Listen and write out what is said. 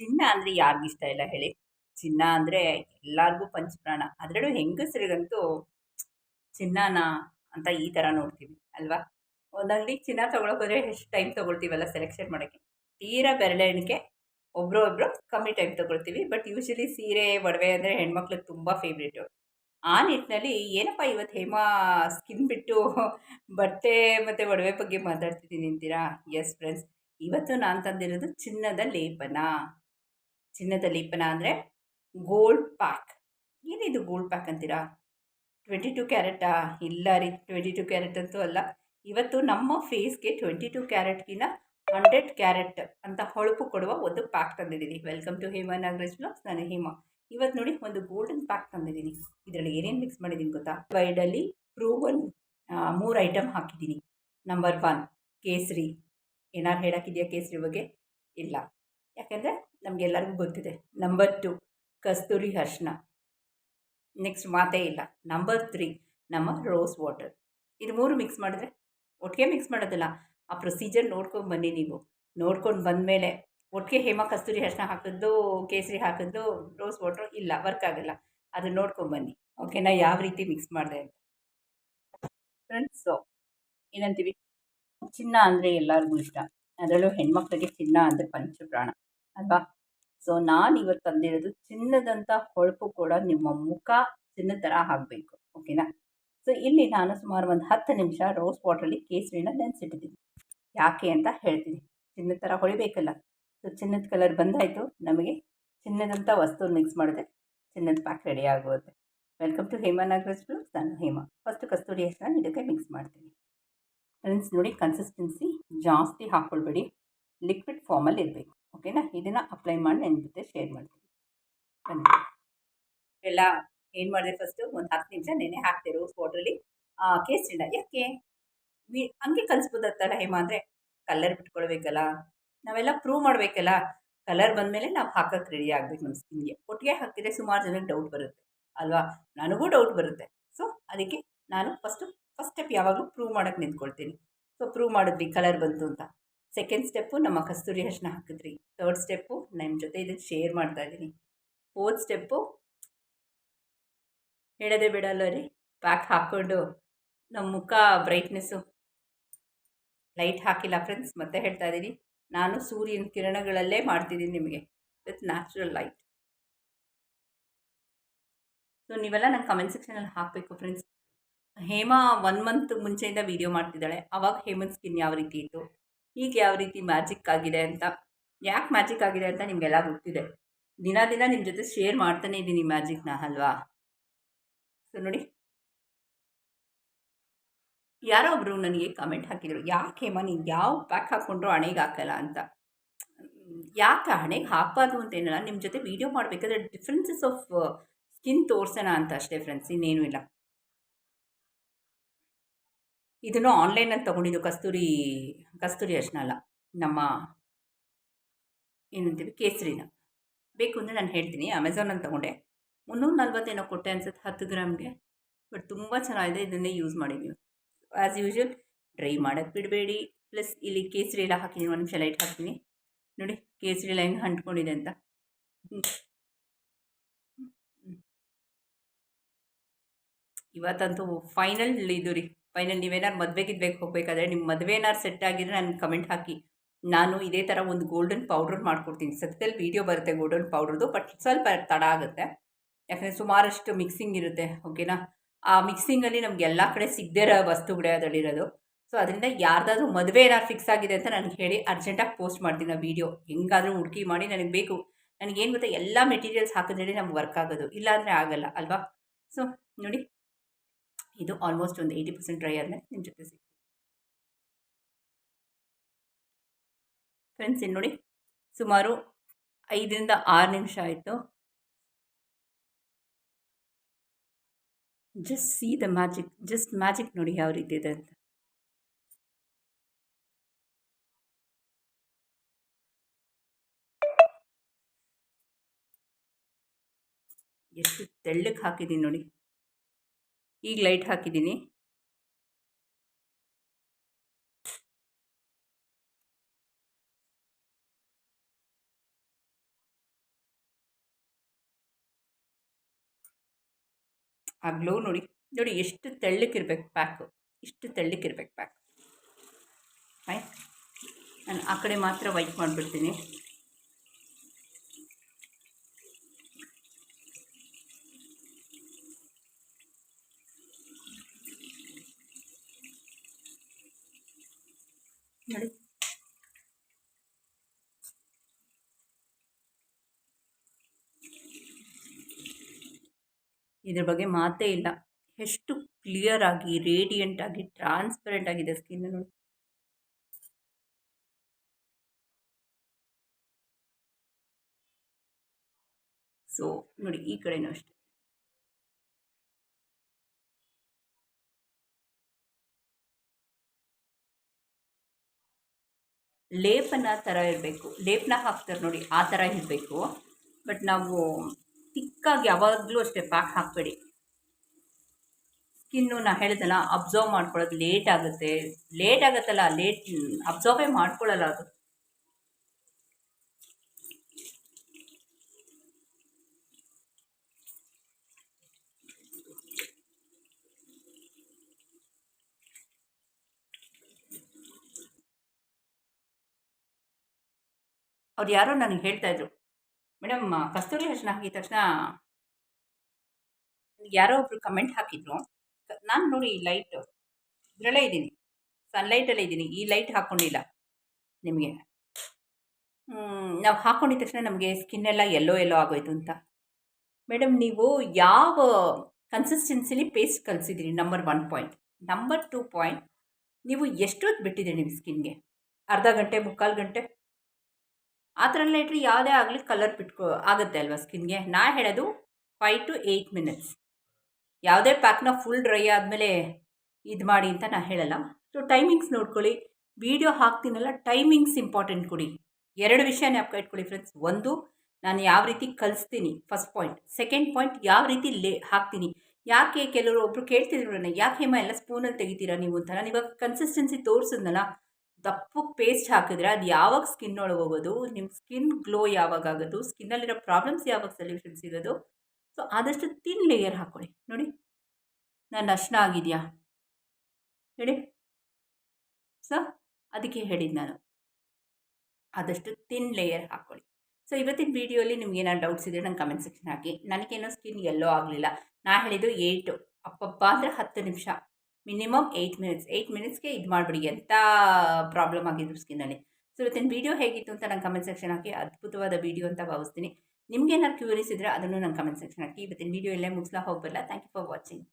ಚಿನ್ನ ಅಂದರೆ ಯಾರಿಗಿಷ್ಟ ಇಲ್ಲ ಹೇಳಿ. ಚಿನ್ನ ಅಂದರೆ ಎಲ್ಲರಿಗೂ ಪಂಚಪ್ರಾಣ. ಅದರಲ್ಲೂ ಹೆಂಗಸರಿಗಂತೂ ಚಿನ್ನನ ಅಂತ ಈ ಥರ ನೋಡ್ತೀವಿ, ಅಲ್ವಾ? ಒಂದಲ್ಲಿ ಚಿನ್ನ ತೊಗೊಳಕ್ಕೆ ಎಷ್ಟು ಟೈಮ್ ತೊಗೊಳ್ತೀವಲ್ಲ ಸೆಲೆಕ್ಷನ್ ಮಾಡೋಕ್ಕೆ? ತೀರಾ ಬೆರಳೆಣಿಕೆ ಒಬ್ಬರು ಒಬ್ಬರು ಕಮ್ಮಿ ಟೈಮ್ ತೊಗೊಳ್ತೀವಿ ಬಟ್ ಯೂಶಲಿ ಸೀರೆ, ಒಡವೆ ಅಂದರೆ ಹೆಣ್ಮಕ್ಳಿಗೆ ತುಂಬ ಫೇವ್ರೇಟು ಆ ನಿಟ್ಟಿನಲ್ಲಿ ಏನಪ್ಪ ಇವತ್ತು ಹೇಮಾ ಸ್ಕಿನ್ ಬಿಟ್ಟು ಬಟ್ಟೆ ಮತ್ತು ಒಡವೆ ಬಗ್ಗೆ ಮಾತಾಡ್ತಿದ್ದೀನಿ ಅಂತೀರಾ? ಎಸ್ ಫ್ರೆಂಡ್ಸ್ ಇವತ್ತು ನಾನು ತಂದಿರೋದು ಚಿನ್ನದ ಲೇಪನ. ಚಿನ್ನದ ಲೇಪನ ಅಂದರೆ ಗೋಲ್ಡ್ ಪ್ಯಾಕ್ ಏನಿದು ಗೋಲ್ಡ್ ಪ್ಯಾಕ್ ಅಂತೀರಾ? ಟ್ವೆಂಟಿ ಟು ಕ್ಯಾರೆಟಾ ಇಲ್ಲ ರೀ ಟ್ವೆಂಟಿ ಟು ಕ್ಯಾರೆಟ್ ಅಂತೂ ಅಲ್ಲ. ಇವತ್ತು ನಮ್ಮ ಫೇಸ್ಗೆ ಟ್ವೆಂಟಿ ಟು ಕ್ಯಾರೆಟ್ಗಿನ ಹಂಡ್ರೆಡ್ ಕ್ಯಾರೆಟ್ ಅಂತ ಹೊಳಪು ಕೊಡುವ ಒಂದು ಪ್ಯಾಕ್ ತಂದಿದ್ದೀನಿ. Welcome to Hema Nagaraj blogs ನಾನು ಹೇಮಾ. ಇವತ್ತು ನೋಡಿ ಒಂದು ಗೋಲ್ಡನ್ ಪ್ಯಾಕ್ ತಂದಿದ್ದೀನಿ. ಇದರಲ್ಲಿ ಏನೇನು ಮಿಕ್ಸ್ ಮಾಡಿದ್ದೀನಿ ಗೊತ್ತಾ? ವೈಡಲ್ಲಿ ಪ್ರೂವನ್ ಮೂರು ಐಟಮ್ ಹಾಕಿದ್ದೀನಿ. ನಂಬರ್ ಒನ್ ಕೇಸರಿ. ಏನಾರು ಹೇಳೋಕ್ಕಿದೆಯಾ ಕೇಸರಿ ಬಗ್ಗೆ? ಇಲ್ಲ. ಯಾಕೆಂದರೆ ನಮಗೆಲ್ಲರಿಗೂ ಗೊತ್ತಿದೆ ನಂಬರ್ ಟು ಕಸ್ತೂರಿ ಅರ್ಶಿನ. ನೆಕ್ಸ್ಟ್ ಮಾತೇ ಇಲ್ಲ ನಂಬರ್ ತ್ರೀ ನಮ್ಮ ರೋಸ್ ವಾಟರ್ ಇದು ಮೂರು ಮಿಕ್ಸ್ ಮಾಡಿದ್ರೆ ಒಟ್ಟಿಗೆ ಮಿಕ್ಸ್ ಮಾಡೋದಿಲ್ಲ. ಆ ಪ್ರೊಸೀಜರ್ ನೋಡ್ಕೊಂಡು ಬನ್ನಿ ನೀವು. ನೋಡ್ಕೊಂಡು ಬಂದಮೇಲೆ ಒಟ್ಟಿಗೆ ಹೇಮ ಕಸ್ತೂರಿ ಅರ್ಶಿನ ಹಾಕಿದ್ದು ಕೇಸರಿ ಹಾಕಿದ್ದು ರೋಸ್ ವಾಟ್ರು ಇಲ್ಲ ವರ್ಕ್ ಆಗಲ್ಲ. ನೋಡ್ಕೊಂಡು ಬನ್ನಿ. ಓಕೆನಾ ಯಾವ ರೀತಿ ಮಿಕ್ಸ್ ಮಾಡಿದೆ ಅಂತ. ಫ್ರೆಂಡ್ಸು ಏನಂತೀವಿ? ಚಿನ್ನ ಅಂದರೆ ಎಲ್ಲರಿಗೂ ಇಷ್ಟ. ಅದರಲ್ಲೂ ಹೆಣ್ಮಕ್ಳಿಗೆ ಚಿನ್ನ ಅಂದರೆ ಪಂಚಪ್ರಾಣ. ಅಲ್ವಾ? ಸೊ ನಾನು ಇವತ್ತು ತಂದಿರೋದು ಚಿನ್ನದಂಥ ಹೊಳಪು ಕೂಡ ನಿಮ್ಮ ಮುಖ ಚಿನ್ನದ ಥರ ಆಗಬೇಕು ಓಕೆನಾ ಸೊ ಇಲ್ಲಿ ನಾನು ಸುಮಾರು ಒಂದು ಹತ್ತು ನಿಮಿಷ ರೋಸ್ ವಾಟ್ರಲ್ಲಿ ಕೇಸರಿನ ನೆನೆಸಿಟ್ಟಿದ್ದೀನಿ. ಯಾಕೆ ಅಂತ ಹೇಳ್ತೀನಿ. ಚಿನ್ನದ ಥರ ಹೊಳಿಬೇಕಲ್ಲ. ಸೊ ಚಿನ್ನದ ಕಲರ್ ಬಂದಾಯಿತು. ನಮಗೆ ಚಿನ್ನದಂಥ ವಸ್ತು ಮಿಕ್ಸ್ ಮಾಡಿದೆ ಚಿನ್ನದ ಪ್ಯಾಕ್ ರೆಡಿ ಆಗುತ್ತೆ welcome to Hema Nagaraj blogs ನಾನು ಹೇಮಾ. ಫಸ್ಟ್ ಕಸ್ತೂರಿ ಹೆಸರನ್ನ ಇದಕ್ಕೆ ಮಿಕ್ಸ್ ಮಾಡ್ತೀನಿ. ಫ್ರೆಂಡ್ಸ್ ನೋಡಿ ಕನ್ಸಿಸ್ಟೆನ್ಸಿ ಜಾಸ್ತಿ ಹಾಕ್ಕೊಳ್ಬೇಡಿ. ಲಿಕ್ವಿಡ್ ಫಾರ್ಮಲ್ಲಿ ಇರಬೇಕು. ಓಕೆನಾ? ಇದನ್ನು ಅಪ್ಲೈ ಮಾಡಿ ನನ್ನ ಜೊತೆ ಶೇರ್ ಮಾಡ್ತೀನಿ. ಬನ್ನಿ. ಎಲ್ಲ ಏನು ಮಾಡಿದೆ ಫಸ್ಟು ಒಂದು ಹತ್ತು ನಿಮಿಷ ನೆನೆ ಹಾಕ್ತಿರು ಕೇಸಿಂಡ ಕೇಸರಿನ ಯಾಕೆ? ವಿ, ಹಂಗೆ ಕಲಿಸ್ಬೋದತ್ತಲ್ಲ ಹೇಮ ಅಂದರೆ? ಕಲರ್ ಬಿಟ್ಕೊಳ್ಬೇಕಲ್ಲ. ನಾವೆಲ್ಲ ಪ್ರೂವ್ ಮಾಡಬೇಕಲ್ಲ. ಕಲರ್ ಬಂದಮೇಲೆ ನಾವು ಹಾಕೋಕ್ಕೆ ರೆಡಿ ಆಗಬೇಕು ನಮ್ಮ ಸ್ಕಿನ್ಗೆ ಒಟ್ಟಿಗೆ ಹಾಕಿದರೆ ಸುಮಾರು ಜನಕ್ಕೆ ಡೌಟ್ ಬರುತ್ತೆ. ಅಲ್ವಾ? ನನಗೂ ಡೌಟ್ ಬರುತ್ತೆ. ಸೊ ಅದಕ್ಕೆ ನಾನು ಫಸ್ಟು ಫಸ್ಟ್ ಸ್ಟೆಪ್ ಯಾವಾಗಲೂ ಪ್ರೂವ್ ಮಾಡೋಕ್ಕೆ ನಿಂತ್ಕೊಳ್ತೀನಿ. ಸೊ ಪ್ರೂವ್ ಮಾಡಿದ್ವಿ ಕಲರ್ ಬಂತು ಅಂತ. ಸೆಕೆಂಡ್ ಸ್ಟೆಪ್ಪು ನಮ್ಮ ಕಸ್ತೂರಿ ಅರ್ಶಿನ ಹಾಕಿದ್ರಿ. ತರ್ಡ್ ಸ್ಟೆಪ್ಪು ನಿಮ್ಮ ಜೊತೆ ಇದನ್ನು ಶೇರ್ ಮಾಡ್ತಾ ಇದ್ದೀನಿ. ಫೋರ್ತ್ ಸ್ಟೆಪ್ಪು ಹೇಳೋದೇ ಬಿಡಲ್ಲ ರೀ. ಪ್ಯಾಕ್ ಹಾಕ್ಕೊಂಡು ನಮ್ಮ ಮುಖ ಬ್ರೈಟ್ನೆಸ್ಸು ಲೈಟ್ ಹಾಕಿಲ್ಲ ಫ್ರೆಂಡ್ಸ್ ಮತ್ತೆ ಹೇಳ್ತಾ ಇದ್ದೀನಿ. ನಾನು ಸೂರ್ಯನ ಕಿರಣಗಳಲ್ಲೇ ಮಾಡ್ತಿದ್ದೀನಿ ನಿಮಗೆ ವಿತ್ ನ್ಯಾಚುರಲ್ ಲೈಟ್ ಸೊ ನೀವೆಲ್ಲ ನಂಗೆ ಕಮೆಂಟ್ ಸೆಕ್ಷನಲ್ಲಿ ಹಾಕಬೇಕು ಫ್ರೆಂಡ್ಸ್ ಹೇಮಾ ಒನ್ ಮಂತ್ ಮುಂಚೆಯಿಂದ ವೀಡಿಯೋ ಮಾಡ್ತಿದ್ದಾಳೆ. ಅವಾಗ ಹೇಮಂತ್ ಸ್ಕಿನ್ ಯಾವ ರೀತಿ ಇತ್ತು? ಈಗ ಯಾವ ರೀತಿ ಮ್ಯಾಜಿಕ್ ಆಗಿದೆ ಅಂತ, ಯಾಕೆ ಮ್ಯಾಜಿಕ್ ಆಗಿದೆ ಅಂತ ನಿಮಗೆಲ್ಲ ಗೊತ್ತಿದೆ. ದಿನ ದಿನ ನಿಮ್ಮ ಜೊತೆ ಶೇರ್ ಮಾಡ್ತಾನೆ ಇದ್ದೀನಿ ಮ್ಯಾಜಿಕ್ನ ಅಲ್ವಾ? ಸೊ ನೋಡಿ. ಯಾರೋ ಒಬ್ಬರು ನನಗೆ ಕಮೆಂಟ್ ಹಾಕಿದರು, ಯಾಕೆ ನೀನು ಯಾವ ಪ್ಯಾಕ್ ಹಾಕ್ಕೊಂಡ್ರು ಹಣೆಗೆ ಹಾಕಲ್ಲ ಅಂತ? ಯಾಕೆ ಹಣೆಗೆ ಹಾಕಬಾರ್ದು ಅಂತ ಏನಲ್ಲ ನಿಮ್ಮ ಜೊತೆ ವೀಡಿಯೋ ಮಾಡಬೇಕಾದ್ರೆ ಡಿಫ್ರೆನ್ಸಸ್ ಆಫ್ ಸ್ಕಿನ್ ತೋರಿಸೋಣ ಅಂತ ಅಷ್ಟೇ ಫ್ರೆಂಡ್ಸ್ ಇನ್ನೇನು ಇಲ್ಲ. ಇದನ್ನು ಆನ್ಲೈನಲ್ಲಿ ತೊಗೊಂಡಿದ್ದು ಕಸ್ತೂರಿ ಕಸ್ತೂರಿ ಅರ್ಶಿನ ಅಲ್ಲ, ನಮ್ಮ ಏನಂತೀವಿ ಕೇಸರಿನ. ಬೇಕು ಅಂದರೆ ನಾನು ಹೇಳ್ತೀನಿ ಅಮೆಝಾನಲ್ಲಿ ತೊಗೊಂಡೆ. ಮುನ್ನೂರ ನಲ್ವತ್ತೇನೋ ಕೊಟ್ಟೆ ಅನ್ಸುತ್ತೆ, ಹತ್ತು ಗ್ರಾಮ್ಗೆ. ಬಟ್ ತುಂಬ ಚೆನ್ನಾಗಿದೆ, ಇದನ್ನೇ ಯೂಸ್ ಮಾಡಿ ಆ್ಯಸ್ ಯೂಶ್ವಲ್ ಡ್ರೈ ಮಾಡೋಕ್ಕೆ ಬಿಡಬೇಡಿ. ಪ್ಲಸ್ ಇಲ್ಲಿ ಕೇಸರಿ ಎಲ್ಲ ಹಾಕಿದ್ದೀನಿ ಒಂದು ನಿಮಿಷ ಲೈಟ್ ಹಾಕ್ತೀನಿ. ನೋಡಿ, ಕೇಸರಿ ಎಲ್ಲ ಹೆಂಗೆ ಅಂಟ್ಕೊಂಡಿದೆ ಅಂತ. ಇವತ್ತಂತೂ ಫೈನಲ್ ಇದು ರೀ. ಫೈನಲ್ ನೀವೇನಾದ್ರು ಮದುವೆಗಿದ್ಬೇಕು ಹೋಗಬೇಕಾದ್ರೆ ನಿಮ್ಮ ಮದುವೆ ಏನಾರು ಸೆಟ್ ಆಗಿದ್ರೆ ನನಗೆ ಕಮೆಂಟ್ ಹಾಕಿ. ನಾನು ಇದೇ ಥರ ಒಂದು ಗೋಲ್ಡನ್ ಪೌಡ್ರ್ ಮಾಡ್ಕೊಡ್ತೀನಿ. ಸತ್ಯದಲ್ಲಿ ವೀಡಿಯೋ ಬರುತ್ತೆ ಗೋಲ್ಡನ್ ಪೌಡ್ರದ್ದು ಬಟ್ ಸ್ವಲ್ಪ ತಡ ಆಗುತ್ತೆ. ಯಾಕಂದರೆ ಸುಮಾರಷ್ಟು ಮಿಕ್ಸಿಂಗ್ ಇರುತ್ತೆ ಓಕೆನಾ ಆ ಮಿಕ್ಸಿಂಗಲ್ಲಿ ನಮ್ಗೆ ಎಲ್ಲ ಕಡೆ ಸಿಗದೇ ಇರೋ ವಸ್ತುಗಳೇ ಅದರಲ್ಲಿರೋದು. ಸೊ ಅದರಿಂದ ಯಾರ್ದಾದ್ರೂ ಮದುವೆ ಏನಾದ್ರು ಫಿಕ್ಸ್ ಆಗಿದೆ ಅಂತ ನನಗೆ ಹೇಳಿ ಅರ್ಜೆಂಟಾಗಿ ಪೋಸ್ಟ್ ಮಾಡ್ತೀನಿ ಆ ವೀಡಿಯೋ ಹೆಂಗಾದರೂ ಹುಡುಕಿ ಮಾಡಿ ನನಗೆ ಬೇಕು. ನನಗೇನು ಗೊತ್ತಾ, ಎಲ್ಲ ಮೆಟೀರಿಯಲ್ಸ್ ಹಾಕಿದ್ರೆ ನಮ್ಗೆ ವರ್ಕ್ ಆಗೋದು. ಇಲ್ಲಾಂದರೆ ಆಗಲ್ಲ, ಅಲ್ವಾ? ಸೊ ನೋಡಿ. ಇದು ಆಲ್ಮೋಸ್ಟ್ ಒಂದು ಏಯ್ಟಿ ಪರ್ಸೆಂಟ್ ಡ್ರೈ ನಿಮ್ಮ ಜೊತೆ ಸಿಗ್ತೀನಿ. ಫ್ರೆಂಡ್ಸ್ ಇಲ್ಲಿ ನೋಡಿ, ಸುಮಾರು ಐದರಿಂದ ಆರು ನಿಮಿಷ ಆಯಿತು. Just see the magic just magic ನೋಡಿ ಯಾವ ರೀತಿ ಇದೆ ಅಂತ. ಎಷ್ಟು ತೆಳ್ಳಕ್ಕೆ ಹಾಕಿದ್ದೀನಿ ನೋಡಿ. ಈಗ ಲೈಟ್ ಹಾಕಿದ್ದೀನಿ. ಆ ಗ್ಲೋ ನೋಡಿ ನೋಡಿ ಎಷ್ಟು ತೆಳ್ಳಕ್ಕಿರ್ಬೇಕು ಪ್ಯಾಕು ಇಷ್ಟು ತೆಳ್ಳಕ್ಕಿರ್ಬೇಕು ಪ್ಯಾಕ್ ಆಯ್ತು? ನಾನು ಆ ಕಡೆ ಮಾತ್ರ ವೈಟ್ ಮಾಡಿಬಿಡ್ತೀನಿ. ನೋಡಿ. ಇದ್ರ ಬಗ್ಗೆ ಮಾತೇ ಇಲ್ಲ. ಎಷ್ಟು ಕ್ಲಿಯರ್ ಆಗಿ ರೇಡಿಯಂಟ್ ಆಗಿ ಟ್ರಾನ್ಸ್ಪರೆಂಟ್ ಆಗಿದೆ ಸ್ಕಿನ್ ನೋಡಿ. ಸೊ ನೋಡಿ, ಈ ಕಡೆನೂ ಅಷ್ಟೆ. ಲೇಪನ ಥರ ಇರಬೇಕು. ಲೇಪನ ಹಾಕ್ತಾರೆ ನೋಡಿ, ಆ ಥರ ಇರಬೇಕು. ಬಟ್ ನಾವು ತಿಕ್ಕಾಗಿ ಯಾವಾಗಲೂ ಅಷ್ಟೇ ಪ್ಯಾಕ್ ಹಾಕಬೇಡಿ. ಸ್ಕಿನ್ನು ನಾ ಹೇಳಿದಲ್ಲ ಅಬ್ಸರ್ವ್ ಮಾಡ್ಕೊಳ್ಳೋದು ಲೇಟ್ ಆಗುತ್ತೆ. ಲೇಟ್ ಆಗುತ್ತಲ್ಲ, ಲೇಟ್, ಅಬ್ಸರ್ವೇ ಮಾಡ್ಕೊಳ್ಳಲ್ಲ ಅದು. ಅವ್ರು ಯಾರೋ ನನಗೆ ಹೇಳ್ತಾ ಇದ್ರು ಮೇಡಮ್ ಕಸ್ತೂರಿ ಅರಿಶಿನ ಹಾಕಿದ ತಕ್ಷಣ ಯಾರೋ ಒಬ್ರು ಕಮೆಂಟ್ ಹಾಕಿದ್ರು. ನಾನು ನೋಡಿ ಲೈಟ್ ಇದರಲ್ಲೇ ಇದ್ದೀನಿ. ಸನ್ಲೈಟಲ್ಲೇ ಇದ್ದೀನಿ. ಈ ಲೈಟ್ ಹಾಕ್ಕೊಂಡಿಲ್ಲ ನಿಮಗೆ ನಾವು ಹಾಕ್ಕೊಂಡಿದ ತಕ್ಷಣ ನಮಗೆ ಸ್ಕಿನ್ ಎಲ್ಲ ಎಲ್ಲೋ ಎಲ್ಲೋ ಆಗೋಯ್ತು ಅಂತ. ಮೇಡಮ್ ನೀವು ಯಾವ ಕನ್ಸಿಸ್ಟೆನ್ಸಿಲಿ paste ಕಲಿಸಿದ್ದೀರಿ number one point number two point ನೀವು ಎಷ್ಟೊತ್ತು ಬಿಟ್ಟಿದ್ದೀರಿ ನಿಮ್ಮ ಸ್ಕಿನ್ಗೆ ಅರ್ಧ ಗಂಟೆ, ಮುಕ್ಕಾಲು ಗಂಟೆ? ಆ ಥರ ಇಟ್ಟರೆ ಯಾವುದೇ ಆಗಲಿ ಕಲರ್ ಬಿಟ್ಕೊ ಆಗುತ್ತೆ ಅಲ್ವಾ ಸ್ಕಿನ್ಗೆ ನಾ ಹೇಳೋದು ಫೈವ್ ಟು ಏಯ್ಟ್ ಮಿನಿಟ್ಸ್ ಯಾವುದೇ ಪ್ಯಾಕ್ನ ಫುಲ್ ಡ್ರೈ ಆದಮೇಲೆ ಇದು ಮಾಡಿ ಅಂತ ನಾನು ಹೇಳಲ್ಲ. ಸೊ ಟೈಮಿಂಗ್ಸ್ ನೋಡ್ಕೊಳ್ಳಿ. ವೀಡಿಯೋ ಹಾಕ್ತೀನಲ್ಲ ಟೈಮಿಂಗ್ಸ್ ಇಂಪಾರ್ಟೆಂಟ್ ಕೊಡಿ. ಎರಡು ವಿಷಯ ಜ್ಞಾಪಕ ಇಟ್ಕೊಳ್ಳಿ ಫ್ರೆಂಡ್ಸ್ ಒಂದು, ನಾನು ಯಾವ ರೀತಿ ಕಲಿಸ್ತೀನಿ ಫಸ್ಟ್ ಪಾಯಿಂಟ್ ಸೆಕೆಂಡ್ ಪಾಯಿಂಟ್ ಯಾವ ರೀತಿ ಲೇ, ಹಾಕ್ತೀನಿ. ಯಾಕೆ ಕೆಲವರು ಒಬ್ರು ಕೇಳ್ತಿದ್ರು ನನ್ನ ಯಾಕೆ ಹೇಮ ಎಲ್ಲ ಸ್ಪೂನಲ್ಲಿ ತೆಗಿತೀರಾ ನೀವು ಅಂತ? ನಾನು ಇವಾಗ ಕನ್ಸಿಸ್ಟೆನ್ಸಿ ತೋರಿಸಿದ್ನಲ್ಲ ದಪ್ಪಕ್ಕೆ ಪೇಸ್ಟ್ ಹಾಕಿದ್ರೆ ಅದು ಯಾವಾಗ ಸ್ಕಿನ್ ಒಳಗೆ ಹೋಗೋದು? ನಿಮ್ಮ ಸ್ಕಿನ್ ಗ್ಲೋ ಯಾವಾಗ ಆಗೋದು? ಸ್ಕಿನ್ನಲ್ಲಿರೋ ಪ್ರಾಬ್ಲಮ್ಸ್ ಯಾವಾಗ ಸೊಲ್ಯೂಷನ್ ಸಿಗೋದು? ಸೊ ಆದಷ್ಟು ತಿನ್ ಲೇಯರ್ ಹಾಕ್ಕೊಳ್ಳಿ ನೋಡಿ. ನಾನು ಅರ್ಶನ ಆಗಿದೆಯಾ? ಹೇಳಿ. ಸೊ ಅದಕ್ಕೆ ಹೇಳಿದ್ದು ನಾನು. ಆದಷ್ಟು ತಿನ್ ಲೇಯರ್ ಹಾಕ್ಕೊಳ್ಳಿ ಸೊ ಇವತ್ತಿನ ವೀಡಿಯೋಲಿ ನಿಮ್ಗೆ ಏನಾದ್ರು ಡೌಟ್ಸ್ ಇದ್ರೆ ನಂಗೆ ಕಮೆಂಟ್ ಸೆಕ್ಷನ್ ಹಾಕಿ. ನನಗೇನೋ ಸ್ಕಿನ್ ಎಲ್ಲೋ ಆಗಲಿಲ್ಲ. ನಾ ಹೇಳಿದ್ದು ಏಯ್ಟು ಅಪ್ಪಪ್ಪ ಅಂದರೆ ಹತ್ತು ನಿಮಿಷ. Minimum eight minutes. ಏಯ್ಟ್ ಮಿನಿಟ್ಸ್ಗೆ ಇದು ಮಾಡಿಬಿಡಿ. ಎಂಥ ಪ್ರಾಬ್ಲಮ್ ಆಗಿದ್ರು ಸ್ಕಿನ್ನಲ್ಲಿ ಸೊ ಇವತ್ತಿನ ವೀಡಿಯೋ ಹೇಗಿತ್ತು ಅಂತ ನಾನು ಕಮೆಂಟ್ ಸೆಕ್ಷನ್ ಹಾಕಿ, ಅದ್ಭುತವಾದ ವೀಡಿಯೋ ಅಂತ ಭಾವಿಸ್ತೀನಿ. ನಿಮ್ಗೆ ಏನಾದ್ರು ಕ್ಯೂರಿಯಸ್ ಇದ್ದರೆ ಅದನ್ನು ನಾನು ಕಮೆಂಟ್ ಸೆಕ್ಷನ್ ಹಾಕಿ. ಇವತ್ತಿನ ವೀಡಿಯೋ ಎಲ್ಲೇ ಮುಗಿಸ್ಲಾ ಹೋಗಬಲ್ಲ ಥ್ಯಾಂಕ್ ಯು ಫಾರ್ ವಾಚಿಂಗ್